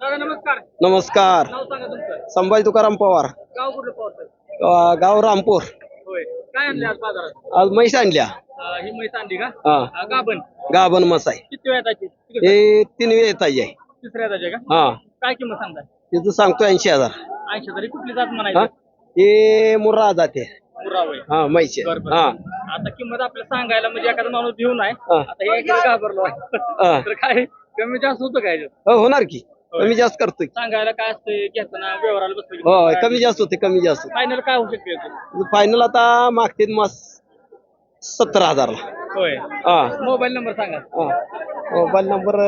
दादा नमस्कार. नमस्कार. नाव सांगा तुमचं. संभाजी तुकाराम पवार. गाव कुठलं पावसात अं, गाव रामपूर. होय. काय आणले आज बाजारात? आज म्हैस आणल्या. अं, ही म्हैस आणली का? हा. अं, गाभण. आहे. किती वेळ हे तीन येत आहे. तिसऱ्या का? हा. काय किंमत सांगताय? तिथं सांगतो ऐंशी हजार. ऐंशी तरी कुठली जात हा म्हणायची? हे? मुर्रा जाते पुरावं आहे. हा म्हैस बरं, बरं. हा. आता किंमत आपल्याला सांगायला म्हणजे एखादा माणूस घेऊन आहे. हा. आता हे इकडे घाबरलो हा. आहे तर काय? कमी जास्त होतं काय याच्यात? हो होणार की. कमी जास्त करतोय. सांगायला काय असतं घेताना व्यवहाराला बसलं हो कमी जास्त होते कमी जास्त. फायनल काय होऊ शकते याचं? फायनल आता मागते मस सत्तर हजारला. होय. हा. मोबाईल नंबर सांगा. हा. मोबाईल नंबर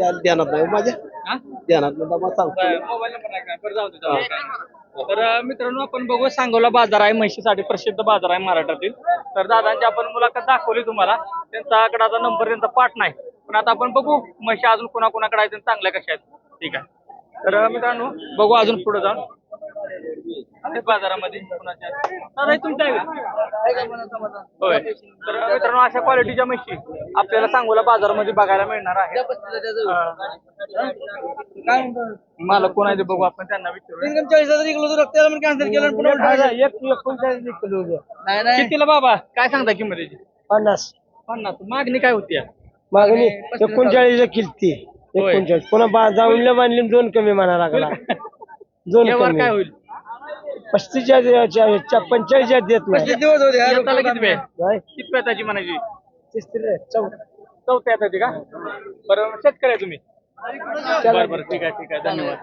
या ध्यानात नाही हो माझ्या. हा? ध्यानात नाही सांगतो. मोबाईल नंबर नाही का? बरं जाऊ दे जाऊ दे. तर अं, मित्रांनो आपण बघू सांगोला बाजार आहे म्हशीसाठी प्रसिद्ध बाजार आहे महाराष्ट्रातील तर दादांची आपण मुलाखत दाखवली तुम्हाला. त्यांच्याकडे आता नंबर त्यांचा पाठ नाही. पण आता आपण बघू म्हशी अजून कोणाकोणाकडे आहेत आणि चांगल्या कशा आहेत. ठीक आहे. तर मित्रांनो बघू अजून पुढे जाऊन. बाजारामध्ये कुणाच्या आहेत. दादा हे तुमच्या आहे का? होय. तर मित्रांनो अशा क्वालिटीच्या म्हशी आपल्याला सांगोला बाजारामध्ये बघायला मिळणार आहे काय? मला कोण आहे ते बघू आपण त्यांना विचारू चाळीस हजार इकलो तर त्याला पण कॅन्सल केलं पुन्हा एक एकोणचाळीस निघतो नाही नाही कितीला बाबा? काय सांगता किंमत याची पन्नास. पन्नास. मागणी काय होती? मागणी एकोणचाळीस किलती. होय. एकोणचाळीस. पुन्हा बा- जाऊन बांधली दोन कमी म्हणा लागला. दोन व्यवहार कमी. काय होईल? पस्तीसच्या पंचेचाळीसच्या देत नाही. किती वेळ नाही. किती म्हणायची? तिसरी, चौथ्या येताची का? बरं शेतकरी आहे तुम्ही. बरं बरं ठीक आहे ठीक आहे. धन्यवाद.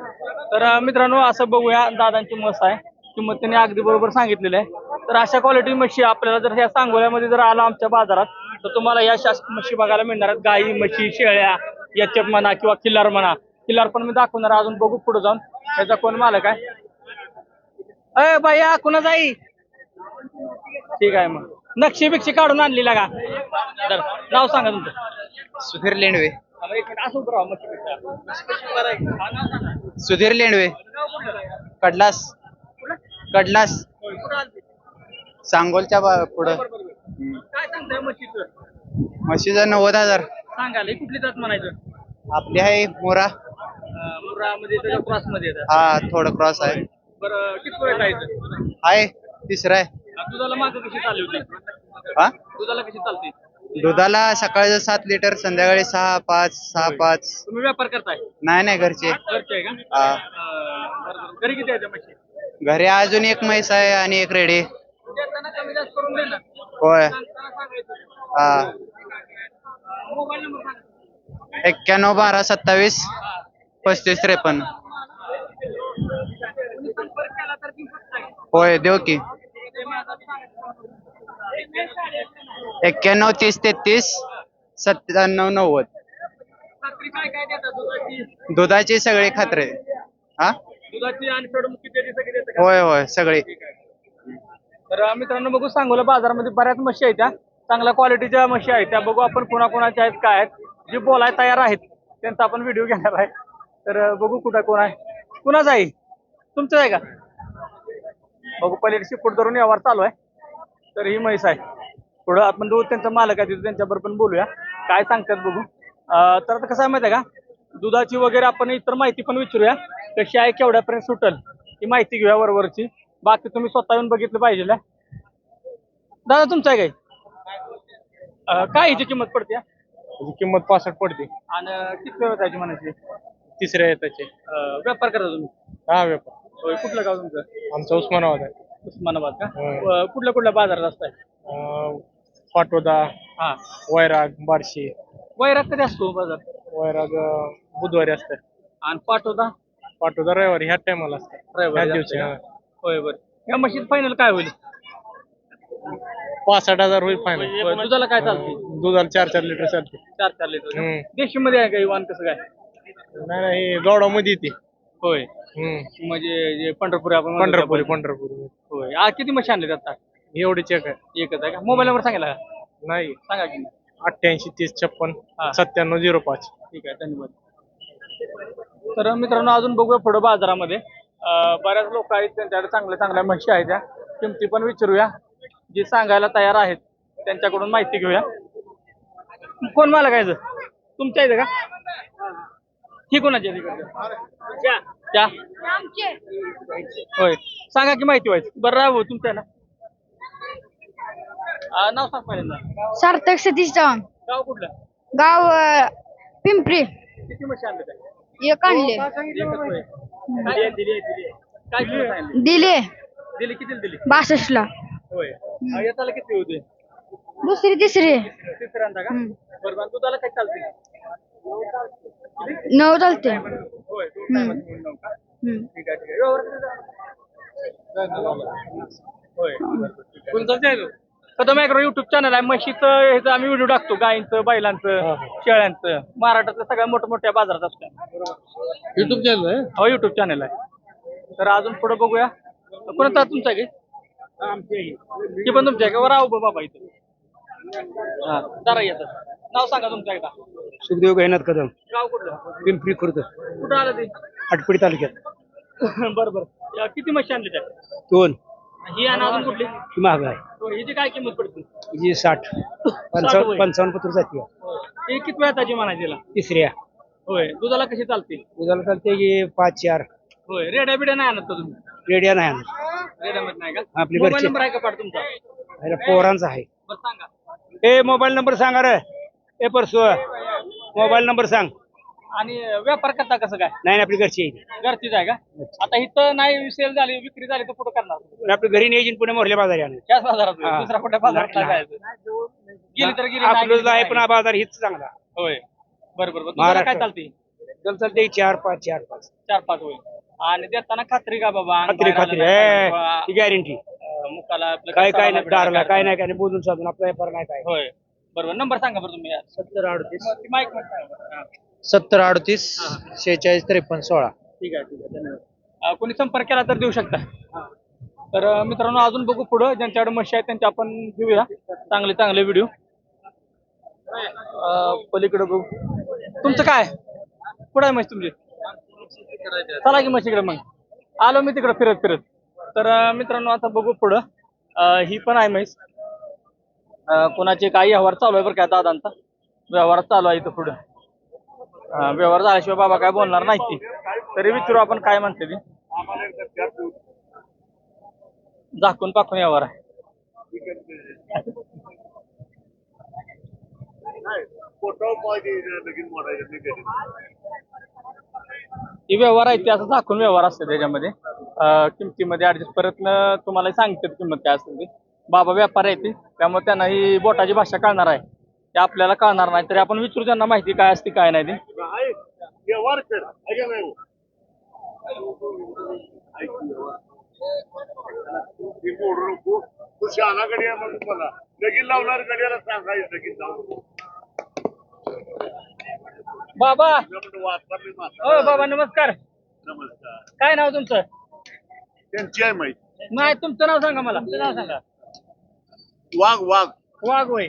तर अं, मित्रांनो असं बघूया दादांची मस्त आहे. किंमत त्यांनी अगदी बरोबर सांगितलेली आहे. तर अशा क्वालिटी म्हशी आपल्याला जर ह्या सांगोल्यामध्ये जर आला आमच्या बाजारात तर तुम्हाला या शास म्हशी बघायला मिळणार आहेत. गाई म्हशी शेळ्या याच्यात म्हणा किंवा किल्लार म्हणा किल्लार पण मी दाखवणार. अजून बघू पुढे जाऊन त्याचा कोण मालक आहे अय बाया कुणा जाई ठीक आहे मग नक्षी बिक्षी काढून आणलेला का तर नाव सांगा तुमचं सुधीर लेंडवे असं उभं राहा. सुधीर लेंडवे? कडलास? कडलास? सांगोलच्या पुढं. काय सांगताय म्हशीचं नव्वद हजार सांगाल हे कुठली जात म्हणायचं? आपली आहे मोरा. अं, मुर्रामध्ये त्याच्या क्रॉसमध्ये हा थोडं क्रॉस आहे. बरं किती वेळ जायचं आहे तिसरा आहे. दुधाला मागं कशी चालली होती? हा? दुधाला कशी चालते? दुधाला सकाळचं सात लिटर संध्याकाळी सहा पाच सहा पाच. तुम्ही व्यापार करताय? नाही नाही घरचे. घरचे आहे का? हा. अं, बरं, बरं. घरी किती आहे त्या म्हशी? घरी अजून एक म्हैस आहे आणि एक रेडी. देताना कमी जास्त करून दे ना. होय. सांगताना सांगायचं. हा. एक्क्याण्णव बारा सत्तावीस पस्तीस त्रेपन्न. होय देऊ की. एक्क्याण्णव तीस तेहतीस सत्त्याण्णव नव्वद. दुधाची? सगळी खात्रे. हा? होय होय सगळी. तर मित्रांनो बघू सांगोला बाजारामध्ये बऱ्याच म्हशी आहेत त्या चांगल्या क्वालिटीच्या म्हशी आहेत. त्या बघू आपण कोणाकोणाच्या आहेत काय आहेत. जे बोलाय तयार आहेत त्यांचा आपण व्हिडिओ घेणार आहे. तर बघू कुठं कोण आहे. कुणाच आहे? तुमचं आहे का? बघू पहिले शिपूट धरून व्यवहार चालू आहे. तर ही म्हैस आहे. पुढं आपण दूध त्यांचा मालक आहे तिथं त्यांच्याबरोबर पण बोलूया. काय सांगतात बघू. तर आता कसं आहे माहिती आहे का? दुधाची वगैरे आपण इतर माहिती पण विचारूया. कशी आहे केवढ्यापर्यंत सुटल ही माहिती घेऊया वरवरची. बाकी तुम्ही स्वतः येऊन बघितलं पाहिजे दादा तुमचं आहे काय? अं, काय हिची किंमत पडते? त्याची किंमत पासष्ट पडते. आणि किती वेळ त्याची म्हणायची? तिसऱ्या येताचे अं, व्यापार करता तुम्ही? हा व्यापार. होय कुठलं गाव तुमचं? आमचा उस्मानाबाद आहे. उस्मानाबाद का? होय. अं, कुठल्या कुठल्या बाजारात असताय? अं, पाटोदा हा. वैराग बार्शी. वैराग कधी असतो बाजार? वैराग अं, बुधवारी असतात आणि पाठवता पाटोदा रविवारी ह्या टायमाला असतात रविवारी असते दिवशी का? होय बरं. या मशीन फायनल काय होईल? पासष्ट हजार होईल फायनल होय, दुधाला काय चालते? दुधाला चार चार लिटर चालते. चार चार लिटर. हम्म. देशी मध्ये आहे का इवान कसं काय? नाही नाही गावडामध्ये येते. होय. हम्म. म्हणजे जे पंढरपूर आपण म्हणतो पंढरपुरी त्या पंढरपुरी. होय. आज किती मशी आणले आता? एवढे चेक आहे. एकच आहे का? मोबाईल नंबर सांगायला का? नाही. सांगा की अठ्ठ्याऐंशी तीस छप्पन हा. सत्त्याण्णव झिरो पाच. ठीक आहे धन्यवाद. तर मित्रांनो अजून बघूया पुढे बाजारामध्ये. अं, बऱ्याच लोक आहेत त्यांच्याकडे चांगल्या चांगल्या म्हशी आहेत त्या. किमती पण विचारूया. जे सांगायला तयार आहेत त्यांच्याकडून माहिती घेऊया. कोण मला काय तुमच्या इथे का? ही कोणाची आहे? तिकडच्या? त्या? होय. सांगा की माहिती व्हायची. बरं राहू तुमचं ना? आ, नाव सांग पहिल्यांदा. सार्थक सतीश चव्हाण. गाव कुठलं? गाव अं, पिंपरी. किती म्हशी आणले काय एक आणले. एकच होय. दिली आहे, दिली आहे, दिली आहे. काय किंमत सांगितली? दिले. दिली किती दिली? बासष्टला. होय. येताला किती होते? दुसरी तिसरी. तिसऱ्यांदा का. बरं दुधाला काय चालते नऊ चालते होय दोन टायमात मिळून नऊ का? हम्म. ठीक आहे ठीक आहे. व्यवहार किती झाला? होय. कोणताच आहे तो? कदम ॲग्रो युट्यूब चॅनल आहे. म्हशीचं ह्याचं आम्ही व्हिडिओ टाकतो. गायींचं बैलांचं शेळ्यांचं. महाराष्ट्रातल्या सगळ्या मोठ्या मोठ्या बाजारात असतो. युट्यूब चॅनल आहे? हो युट्यूब चॅनल आहे. तर अजून पुढे बघूया. कोणता तुमचा आहे? की ती पण तुमच्या आहे का राहू बाबा इथं. हा जरा नाव सांगा तुमचं एकदा. सुखदेव गैनाथ कदम. गाव कुठलं? पिंपरी खुर्द. कुठं आलं ते? आटपडी तालुक्यात. बरं बरं. किती म्हशी आणली त्या दोन. ही आणि अजून कुठली? ही महाग आहे. हो, हिची काय किंमत पडते? ही साठ. होय. पंचावन्न पंचावन्न पत्र जाते. ही किती वेळा ताजी म्हणायची तिला? तिसऱ्या. होय दुधाला कशी चालते? उद्याला चालते की पाच चार. होय रेड्या बिड्या नाही आणत का तुम्ही? रेडिया नाही आणत. रेड्यामध्ये नाही का? आपली मोबाईल घरची. नंबर आहे का पाठ तुमचा? ह्याला पोरांचा आहे. बरं सांगा. ए मोबाईल नंबर सांगा रे. ए परसू. मोबाईल नंबर सांग. आणि व्यापार करता कसं काय नाही आपली घरची आहे. घरचीच आहे का? आता इथं नाही सेल झाली विक्री झाली तर कुठं करणार? आपली घरी न्यायची आणि पुणे मोरल्या बाजारी आणायची. त्याच बाजारात. हा. दुसरा कुठल्या बाजारात नाही नाही. जायचं? गेली तर गेली नाही गेली आपलं तर आहे नाही. पण हा बाजार हीच चांगला. होय. बरं बरं बरं. दुधाला काय महाराष्ट्र. चालते चल चालते चार पाच चार पाच. चार पाच होईल. आणि देताना खात्री का बाबा अंग खात्री बाहेर खात्री. आलं नाही ती गॅरंटी मुखाला आपलं काय काय नाही दारला काय काय नाही. काय नाही बोलून साधून आपला व्यापार नाही काय. होय. बरोबर. नंबर सांगा बरं तुम्ही सत्तर अडतीस. माईक सांगा बरं. हा. सत्तर अडतीस शेहेचाळीस त्रेपन्न सोळा. ठीक आहे ठीक आहे. धन्यवाद. अं, कोणी संपर्क केला तर देऊ शकता. तर अं, मित्रांनो अजून बघू पुढं. ज्यांच्याकडे मशी आहेत त्यांचे आपण घेऊया. चांगले चांगले व्हिडिओ पलीकडे बघू. तुमचं काय? कुठं आहे म्हशी तुमची? चला की म्हशीकडे मग. आलो मी तिकडे फिरत फिरत. तर मित्रांनो आता बघू पुढं. ही पण आहे म्हैस. कुणाचे कोणाचे काही व्यवहार चालू आहे बरं काय दादांचा. व्यवहार चालू आहे इथं पुढं. व्यवहार झाल्याशिवाय बाबा काय बोलणार नाही ती. तरी विचारू आपण काय म्हणते ती. झाकून पाकून व्यवहार आहे. ही व्यवहार आहे ते असं झाकून व्यवहार असते त्याच्यामध्ये. किमतीमध्ये ऍडजस्ट परत तुम्हाला सांगतात किंमत काय असेल ती. बाबा व्यापार आहे ते त्यामुळे त्यांना ही बोटाची भाषा कळणार आहे. ते आपल्याला कळणार नाही तरी आपण विचारू त्यांना माहिती काय असते काय नाही ते. लगीन लावणार गड्याला सांगायचं लगीन लावून. बाबा. हो बाबा नमस्कार. नमस्कार काय नाव तुमचं? त्यांची आहे माहिती. नाही तुमचं नाव सांगा मला. तुमचं नाव सांगा. वाघ वाघ. वाघ होय.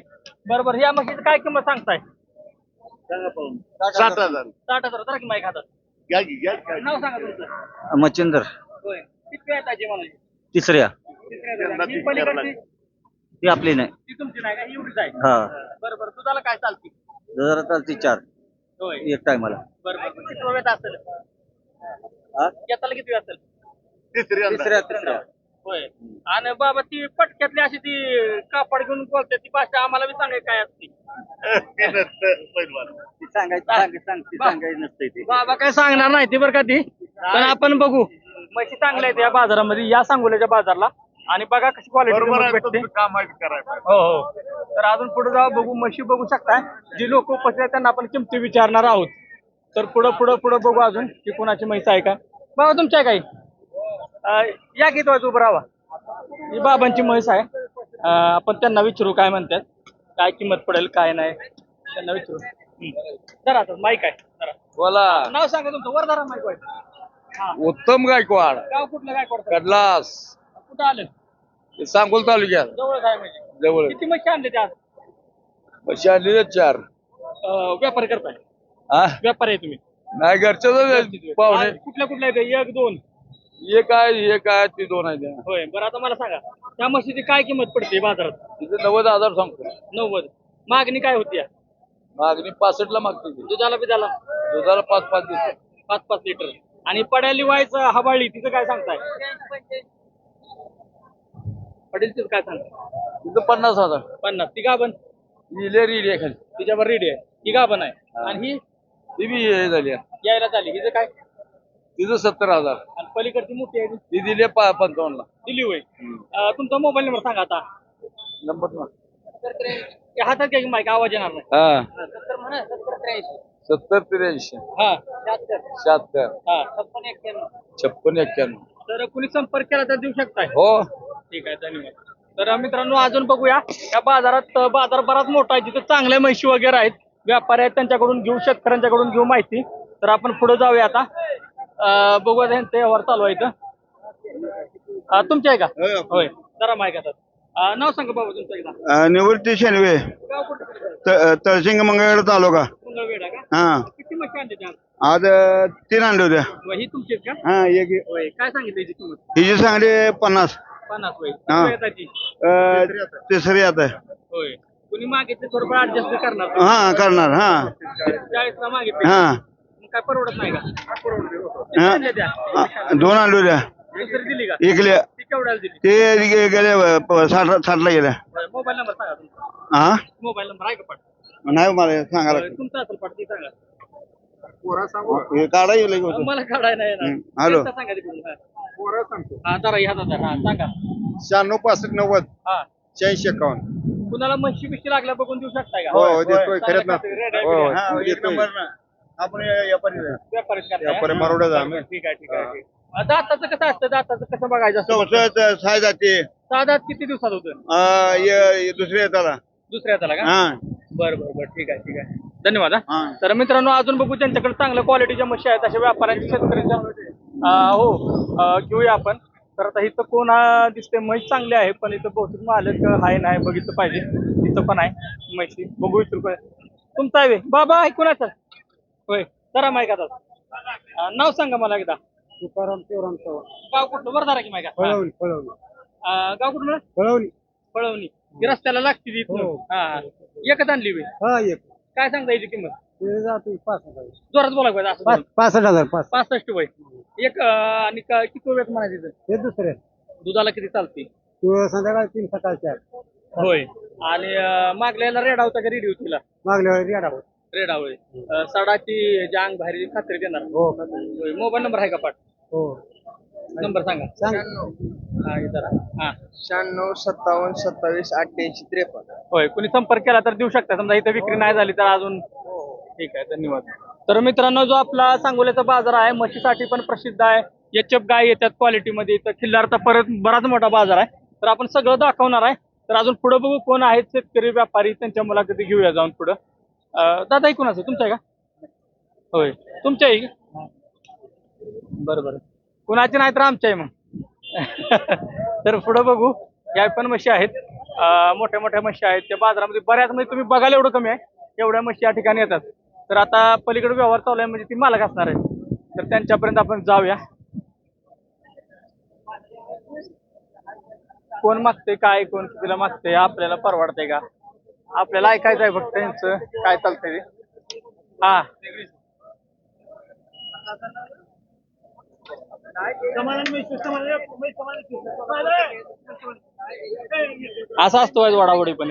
बरोबर या म्हशीची काय किंमत सांगताय? सांगा पाहून. सात हजार. साठ हजार. जरा की माईक हातात घ्या की घ्या की. नाव सांगा तुमचं. मच्छिंदर. होय. किती आहे ताजी मला तिसऱ्या. त्यांना ही ती पलीकडची? ती आपली नाही. ती तुमची नाही का? ही एवढीच आहे. हा. बरं बरं. तुझाला काय चालते? जरा चालती चार. होय. एक टायमाला बरं बरं किती वेळ असेल? हा? येताला किती वेळ असेल? तिसऱ्यांदा. तिसऱ्या तिसऱ्या. होय. आणि बाबा ती पटक्यातली अशी ती कापड घेऊन बोलते ती भाषा आम्हाला बी सांगाय काय असते? ते सांगायची सांगायची सांगते सांगायची नसते ती. बाबा काय सांगणार नाही ती बरं का ती? पण आपण बघू. म्हशी चांगल्या आहेत या बाजारामध्ये. या सांगोल्याच्या बाजारला. आणि बघा कशी क्वालिटी भेटते. काम. हो हो. तर अजून पुढे जाऊ बघू म्हशी बघू शकता जी लोक उपस्थित आहेत त्यांना आपण किमती विचारणार आहोत. तर पुढं पुढं पुढं बघू अजून की कुणाची म्हैस आहे का. बाबा तुमच्या आहे काही या की तो उभं राहा ही बाबांची म्हैस आहे. आपण त्यांना विचारू काय म्हणतात. काय किंमत पडेल काय नाही. त्यांना विचारू. जरा आता माईक आहे. जरा. बोला. नाव सांगा तुमचं. वर धरा माईक आहे उत्तम गायकवाड. गाव कुठलं करतात कडलास. कुठं आलं? सांगोल तालुक्यात. जवळ काय म्हणजे? जवळ. किती म्हशी आणले त्या पैसे आणले चार. व्यापारी करताय. हा? व्यापारी आहे तुम्ही. नाही पाहुणे. आज कुठल्या कुठल्या आहेत? एक दोन. एक आहे एक आहे ती दोन आहे त्या. होय बरं आता मला सांगा. त्या म्हशीची काय किंमत पडते बाजारात? तिथे नव्वद हजार सांगतो. नव्वद. मागणी काय होती या? मागणी पासष्ट ला मागतो ती. दुधाला बिधाला? दुधाला पाच पाच दिवस पाच पाच लिटर. आणि पड्याली व्हायचं हवाळी तिचं काय सांगताय? पडेल तिचं काय सांगताय तिथं पन्नास हजार. पन्नास. ती गाभण? इले रिली आहे खाली. तिच्यावर रेडी आहे. ती गाभण आहे. आणि ही? ती बी हे झाली आहे. यायला झाली हिचं काय? तिथं सत्तर हजार. आणि पलीकडची मोठी आहे ती. ती दिली आहे पा पंचावन्न ला दिली होय. अं, तुमचा मोबाईल नंबर सांगा आता. नंबर ना हातात घ्या की माईक आवाज येणार नाही. हा सत्तर म्हणा सत्तर त्र्याऐंशी. सत्तर त्र्याऐंशी. हा. शहात्तर. शहात्तर. हा छप्पन एक्क्याण्णव. छप्पन एक्क्याण्णव. तर कुणी संपर्क केला तर देऊ शकताय? हो. ठीक आहे धन्यवाद. तर मित्रांनो अजून बघूया. या बाजारात बाजार बराच मोठा आहे. जिथे चांगल्या म्हशी वगैरे आहेत. व्यापारी आहेत त्यांच्याकडून घेऊ शेतकऱ्यांच्याकडून घेऊ माहिती. तर आपण पुढे जाऊया आता. बघूया त्यांचं व्यवहार चालू आहे इथं. अं, तुमचे आहे का? होय जरा माहिती आता नाव सांगा बाबा तुमचं एकदा. निवृत्ती शेनवे गाव कुठं त- तळसिंग मंगळवेढा तालुका. हा. किती म्हशी आणते आज तीन आणले होत्या. ही तुमची का? हा एक काय सांगितलं हिची सांगली पन्नास. पन्नास होय हा. किती येताची? अ, तिसरी आता. होय. कुणी मागितले थोडंफार ऍडजस्ट करणार तुम्ही. हा करणार हा. चाळीसला मागितले. हा. मग काय परवडत नाही का? हा. किती द्या? आ, दोन आणले होत्या दुसरी दिली का? इकल्या ती केवढ्याला दिली? ते गे- गेले अ, प- साठ साठला गेल्या. मोबाईल नंबर सांगा तुमचा. हा? मोबाईल नंबर आहे का पाठ नाही मला सांगा लागतं. तुमचा असेल पाठ ती सांगा. हे काढा गेलं मला काढाय नाही येणार. हम्म, हॅलो. त्यांचा सांगा तिकडून हा. हा जरा ह्या दादा हा सांगा. शहाण्णव पासष्ट नव्वद. हा. शहाऐंशी एकावन्न. कुणाला म्हशी बिशी लागल्या बघून देऊ शकताय का? हो, हो, देतोय, खरंच ना. हो. हा, एक नंबर आपण व्यापारी आहे. व्यापारीच करताय, व्यापारी हा? मरोडाच आम्ही. ठीक आहे ठीक आहे ठीक आहे. दाताचं कसं असतं? दाताचं कसं बघायचं असतं? चौसष्ट सहा जाते. किती दिवसात होतं अ, य- य- दुसऱ्या येताला. दुसऱ्या त्याला का? हा. बरं बरं बरं. ठीक आहे ठीक आहे. धन्यवाद हा. हा. तर मित्रांनो अजून बघू ज्यांच्याकडे चांगल्या क्वालिटीच्या म्हशी आहेत अशा व्यापाऱ्यांच्या शेतकऱ्यांच्या हो. घेऊया आपण. तर आता इथं कोण दिसते म्हैस चांगली आहे पण इथं बहुतेक मालक आहे नाही बघितलं पाहिजे. इथं पण आहे म्हशी. बघू इथं पण. तुमचा आहे? बाबा ऐकून असेल होय. जरा माहिती आता. अं, नाव सांगा मला एकदा. तुकाराम शिवराम चव्हाण. गाव कुठलं? बरं जरा की माहिती पळवली पळवली गाव कुठलं? पळवणी ती रस्त्याला लागते ती इथनं. हो. हा. एकच आणली? हा एक. काय सांगता याची किंमत? ते जातो पाच हजार. जोरात बोला पाहिजे असं पाच बोला. पासष्ट हजार पाच पासष्ट वय. एक अं, आणि का- किती वेळ म्हणायचं इथं? हे दुसरे. दुधाला किती चालते? तू संध्याकाळी तीन सकाळ चार. होय. आणि अं, मागल्याला रेड होता का रेडिओ तिला मागल्या वेळी रेडा होत. रेड होय. अं, सडाची जांग बाहेर खात्री देणार. हो. होय मोबाईल नंबर आहे का पाठ? हो. नंबर सांगा. सांग. हा हे जरा हा. शहाण्णव सत्तावन्न सत्तावीस अठ्ठ्याऐंशी त्रेपन्न. होय कुणी संपर्क केला तर देऊ शकता. समजा इथं विक्री नाही झाली तर अजून ठीक आहे धन्यवाद. तर मित्रांनो जो आपला सांगोल्याचा बाजार आहे म्हशीसाठी पण प्रसिद्ध आहे. याचप गाय येतात क्वालिटीमध्ये इथं खिल्लारचा परत बराच मोठा बाजार आहे. तर आपण सगळं दाखवणार आहे. तर अजून पुढे बघू कोण आहेत शेतकरी व्यापारी त्यांच्या मुलाखती घेऊया जाऊन पुढं. दादा ऐकून असं तुमचं आहे का? होय. तुमच्या आहे का? बरं बरं. कुणाची नाही तर आमच्या आहे मग. तर पुढं बघू. या पण म्हशी आहेत. मोठ्या मोठ्या म्हशी आहेत. त्या बाजारामध्ये बऱ्याच म्हणजे तुम्ही बघायला एवढं कमी आहे. एवढ्या म्हशी या ठिकाणी येतात. तर आता पलीकडे व्यवहार चालू आहे म्हणजे ती मालक असणार आहे. तर त्यांच्यापर्यंत आपण जाऊया. कोण मागते काय कोण कितीला मागते आपल्याला परवडते का? आपल्याला ऐकायचं आहे फक्त त्यांचं. काय चालतंय ते? हा. असा असतो वडावडी पण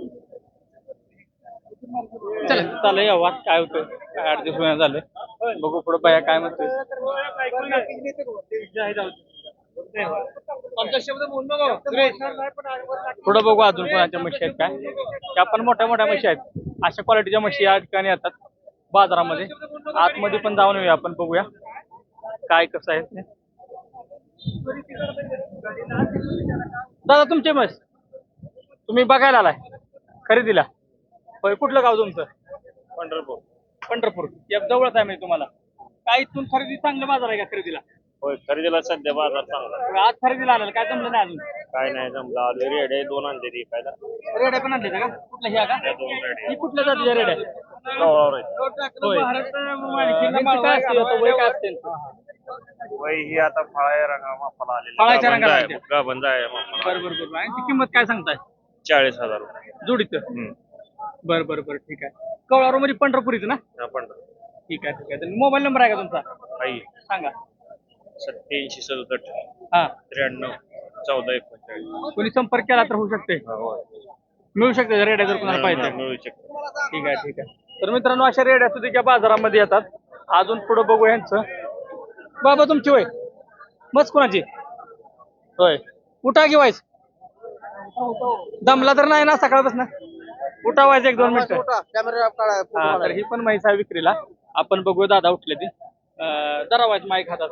चला. चालू या वाट काय होतं काय ऍडजस्ट होण्या झालं. बघू पुढे बाया काय म्हणतोय. पुढे बघू अजून कोणाच्या म्हशी आहेत काय. त्या पण मोठ्या मोठ्या म्हशी आहेत. अशा क्वालिटीच्या म्हशी या ठिकाणी येतात बाजारामध्ये. आतमध्ये पण जाऊन येऊया आपण बघूया. काय कसं आहे ते. दादा तुमचे म्हस. तुम्ही बघायला आलाय. खरेदीला. होय कुठलं गाव तुमचं? पंढरपूर. पंढरपूर. या जवळच आहे म्हणजे तुम्हाला. काय इथून खरेदी चांगलं बाजार आहे का खरेदीला? होय खरेदीला सध्या बाजार चांगला आज खरेदीला आलेलं. काय जमलं नाही अजून? काय नाही जमला. आलो रेडे दोन आणले ती काय रेड्या पण आणले का? कुठल्या ह्या का? ही कुठल्या जातीच्या रेड्या होय. यांची काय असते? आता वय काय असते वय ही आता फळाया रंगा मापाला आलेली फळाच्या गाभण रंगाला जाय- गाभण जाय मापाला. बरं बरं बरं. आणि ती किंमत काय सांगताय? चाळीस हजार रुपये. जोडीचं. हम्म. बरं बरं बरं ठीक आहे. कवळावर म्हणजे पंढरपुरीचं ना? हा, पंढरपूर. ठीक आहे ठीक आहे. मोबाईल नंबर आहे का तुमचा? आई. सांगा. सत्याऐंशी सदुसष्ट हा. त्र्याण्णव चौदा एकोणचाळीस. कोणी संपर्क केला तर होऊ शकते. हा, होय. मिळू शकते रेड्या जर कोणाला पाहिजे. मिळू शकतो. ठीक आहे ठीक आहे. तर मित्रांनो अशा रेड्या सुद्धा बाजारामध्ये येतात. अजून पुढे बघू यांचं. बाबा तुमची होय मस्त कोणाची? होय. उठा घेवायच दमला तर नाही ना सकाळपासून? उठा व्हायचं एक दोन मिनिटं. हा, तर ही पण म्हैस आहे विक्रीला. आपण बघू दादा उठले ते. जरा व्हायचं माईक हातात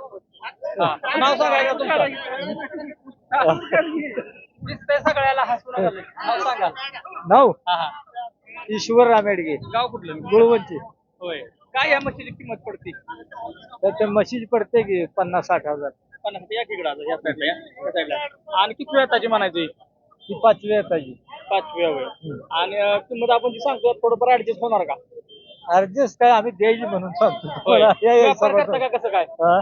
हा, नाव सांगा का तुमचं. दिसतंय सगळ्याला हसून आलं. नाव सांगा. नाव? हा हा. ईश्वर रामेडगे. गाव कुठलं? गुळवंची होय. काय या मशीची किंमत पडते? तर ते म्हशीच पडते की पन्नास साठ हजार. पन्नास या तिकडं आता, या साईडला या, या साईडला. आणि किती वेळ ताजी म्हणायची? ती पाचवी येताची पाचवी वेळ आणि अं, किंमत आपण जी सांगतो थोडंफार ऍडजस्ट होणार का? अर्जस्ट काय आम्ही द्यायची म्हणून सांगतो. होय. तुम्हाला. या- या व्यापार करता हिशोबानं. का कसं काय? हा?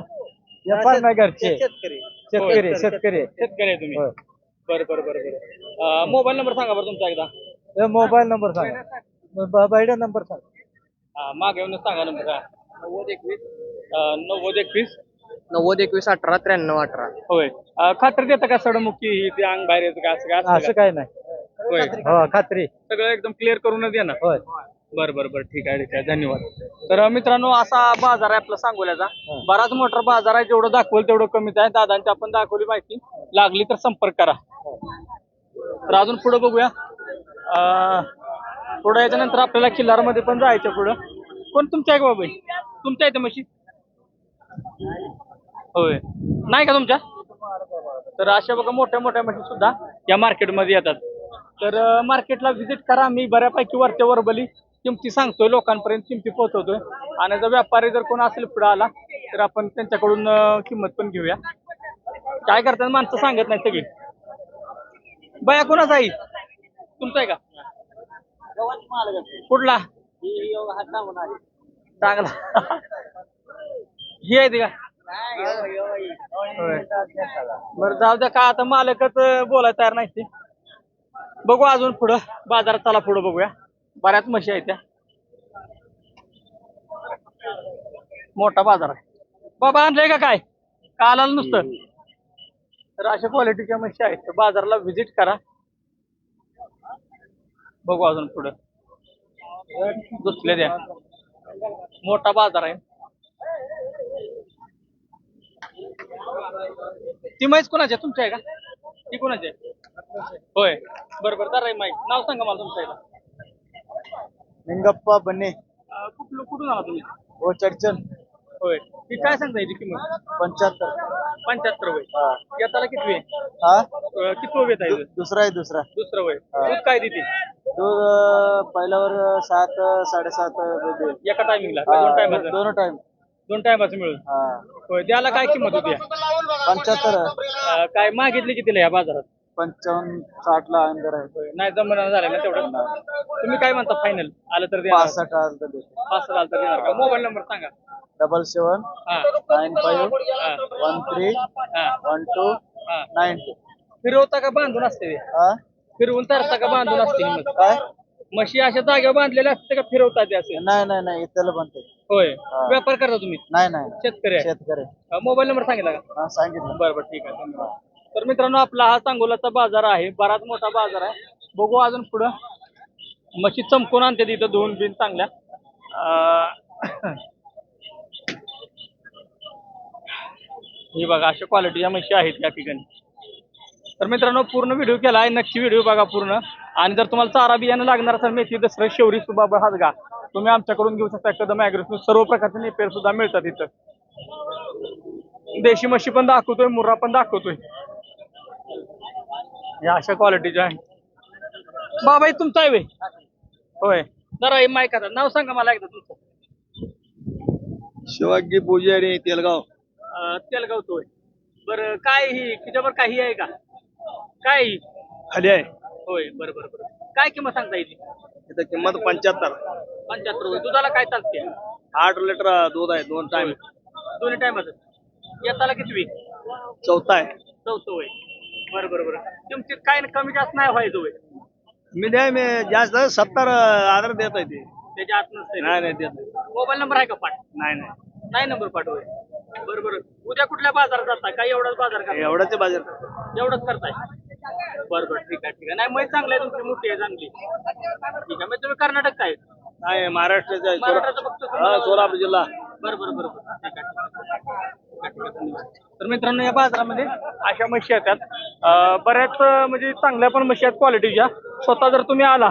व्यापार नाही घरचे. शेतकरी. शेतकरी शेतकरी. शेतकरी आहे तुम्ही. होय. बरं बरं बरं बरं. मोबाईल नंबर सांगा बरं तुमचा एकदा. हे मोबाईल नंबर सांगा. बायडा नंबर सांगा. हा, मागे येऊन सांगा नंबर नव्वद एकवीस. नव्वद एकवीस. नव्वद एकवीस अठरा त्र्याण्णव अठरा. होय. अं, खात्री देतं का सडमुखी ही ते अंग बाहेर येतं का असं काय असं का? काय नाही. होय. हो खात्री. सगळं एकदम क्लिअर करूनच येणार. होय. बरं बरं बरं. ठीक आहे ठीक आहे. धन्यवाद. तर अं, मित्रांनो असा बाजार आहे आपला सांगोल्याचा. बराच मोठा बाजार आहे. जेवढं दाखवलं तेवढं कमीच आहे. दादांची आपण दाखवली माहिती. लागली तर संपर्क करा. तर अजून पुढे बघूया. अं, पुढे याच्यानंतर आपल्याला किल्लारमध्ये पण जायचं पुढं. कोण तुमच्या आहे का बाबा? तुमच्या आहे म्हशी? होय. नाही का तुमच्या? तर अशा बघा मोठ्या मोठ्या म्हशी सुद्धा या मार्केटमध्ये येतात. तर मार्केटला व्हिजिट करा. मी बऱ्यापैकी वरच्या बली किमती सांगतोय लोकांपर्यंत किमती पोहोचवतोय. आणि जर व्यापारी जर कोण असेल पुढे आला तर आपण त्यांच्याकडून किंमत पण घेऊया. काय करतात माणसं सांगत नाही सगळी. बया कोणाच आई? तुमचा आहे का? कुठला? चांगला. ही आहे ते का? बरं जाऊ द्या का आता मालकच बोलायला तयार नाही ते. बघू अजून पुढं. बाजारात चला पुढं बघूया. बऱ्याच म्हशी आहेत त्या. मोठा बाजार आहे. बाबा आणलंय का काय? काल आलं नुसतं? तर अशा क्वालिटीच्या म्हशी आहेत. तर बाजाराला व्हिजिट करा. बघू अजून पुढं. दुसऱ्या द्या. मोठा बाजार आहे. ती म्हैस कोणाची आहे? तुमची आहे का? ती कोणाची आहे? होय. बरं बरं माईक नाव सांगा मला तुमच्या याला निंगप्पा बने कुठलं कुठून आला तुम्ही? हो चडचण होय. ती काय सांगता याची किंमत? पंच्याहत्तर. पंच्याहत्तर वय. येताला किती वेळ हा? किती वेळ आहे? दुसरा आहे दुसरा. दुसरं वय. दूध काय देते? अं, पहिल्यावर सात साडेसात देईल. एका टायमिंगला हा, दोन टायमाचं दोन टाइम दोन टायमाचं मिळून. हा. होय द्याला काय किंमत होती? पंच्याहत्तर. अं, काय मागितली कितीला या बाजारात? पंचावन्न साठ ला अंदर आहे. होय नाही जमणार झालं ना तेवढं? तुम्ही काय म्हणता फायनल आलं तर देणार. पासष्ट आलं तर देतो. पाच सहा आलं तर देणार का? मोबाईल नंबर सांगा. डबल सेवन हा. नाईन फाईव्ह हा. वन थ्री हा. वन टू हा. Nine two. फिरवता का बांधून असते ते? हा? फिरवून तरता का बांधून असते ही म्हस? काय? म्हशी अशा जागेवर बांधलेल्या असते का फिरवता ते असे? नाही नाही नाही इथलं बनते होय. व्यापार करता तुम्ही? नाही नाही. शेतकरी आहे. शेतकरी मोबाईल नंबर सांगितला का? हा सांगितलं. बरं बरं ठीक आहे. धन्यवाद. तर मित्रांनो आपला हा सांगोलाचा बाजार आहे. बराच मोठा बाजार आहे. बघू अजून पुढं. म्हशी चमकून आणते तिथं दोन बिन चांगल्या. अं, हे बघा अशा क्वालिटीच्या म्हशी आहेत या ठिकाणी. तर मित्रांनो पूर्ण व्हिडिओ केला आहे. नक्की व्हिडिओ बघा पूर्ण. आणि जर तुम्हाला चारा बियाणं लागणार असेल मेथी दसरं शेवरी सुबाब हातगा तुम्ही आमच्याकडून घेऊ शकता कदम ॲग्रेस सर्व प्रकारचे नेपेर सुद्धा मिळतात इथं. देशी म्हशी पण दाखवतोय मुर्रा पण दाखवतोय. या अशा क्वालिटीच्या आहे बाबा तुमचा आहे? होय. जरा हे माईक आता नाव सांगा मला एकदा तुमचं. शिवाजी पुजारी तेलगाव. अं, तेलगावचं होय बरं काय ही तिच्यावर काही आहे का? काय ही? खाली आहे. होय बरं बरं बरं. काय किंमत सांगता येईल? इथं किंमत पंच्याहत्तर. पंच्याहत्तर रुपये दुधाला काय चालते आठ लिटर दूध आहे दोन टाइम दोन्ही टायमाचं येताला कितवी? चौथा आहे. चौथं होय बरं बरं बरं. किमतीत काय कमी जास्त नाही व्हायचं होय? मी द्या मी जास्त सत्तर आदर देत आहे ते. त्याच्या आत नसते नाही नाही देत नाही. मोबाईल नंबर आहे का पाठ? नाही नाही. नाही नंबर पाठवय बरं बरं. उद्या कुठल्या बाजारात जाता? काय एवढाच बाजार का एवढंच आहे बाजार. एवढंच करताय. बरं बरं. ठीक आहे ठीक आहे. नाही मग चांगलं आहे तुमची मोठी आहे चांगली. ठीक आहे. मग तुम्ही कर्नाटक काय? नाही महाराष्ट्राचं आहे. महाराष्ट्राचं हा, सोलापूर जिल्हा. बरं बरं बरं बरं. ठीक आहे, ठीक आहे. ठीक आहे, ठीक आहे, धन्यवाद. तर मित्रांनो या बाजारामध्ये अशा म्हशी येतात. अं, बऱ्याच अं, म्हणजे चांगल्या पण म्हशी आहेत क्वालिटीच्या. स्वतः जर तुम्ही आला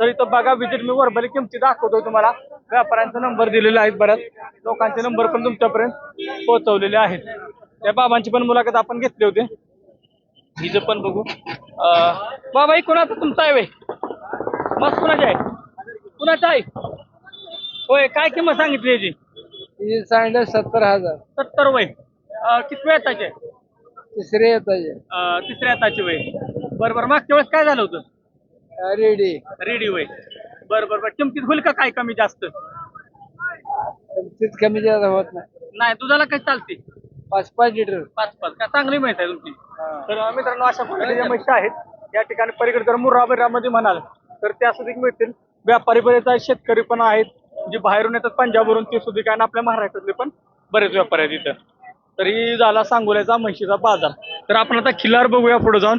तर इथं बघा विजिट मी वरबली किमती दाखवतो तुम्हाला. व्यापाऱ्यांचा नंबर दिलेला आहेत बऱ्याच. लोकांचे नंबर पण तुमच्यापर्यंत पोहोचवलेले आहेत. त्या बाबांची पण मुलाखत आपण घेतली होती. हिचं पण बघू. अं, बाबा ही कुणाचा तुमचा आहे वे मस्त कुणाची आहे. कुणाचा आहे? होय काय किंमत सांगितली याची? सांगितलं सत्तर हजार. सत्तर वय. अं, किती येताचे? आहे तिसरे येतात अं, तिसऱ्या हाताची वय. बरं बरं मागच्या वेळेस काय झालं होतं? रेडी. रेडी वय. बरं बरं बरं. किमतीत होईल का काय कमी जास्त? किमतीत कमी जास्त होत नाही. नाही दुधाला काय चालते? पाच पाच लिटर. पाच पाच. काय चांगली माहिती आहे तुमची. तर अं, मित्रांनो अशा प्रकारच्या म्हशी आहेत. या ठिकाणी पलीकडे जर मुर्राबिरामध्ये म्हणाल तर त्या सुद्धा मिळतील. व्यापारी बरेच आहेत शेतकरी पण आहेत. जे बाहेरून येतात पंजाबवरून ते सुद्धा काय आणि आपल्या महाराष्ट्रातले पण बरेच व्यापारी आहेत इथं. तरी झाला सांगोल्याचा म्हशीचा बाजार. तर आपण आता खिल्लार बघूया पुढे जाऊन.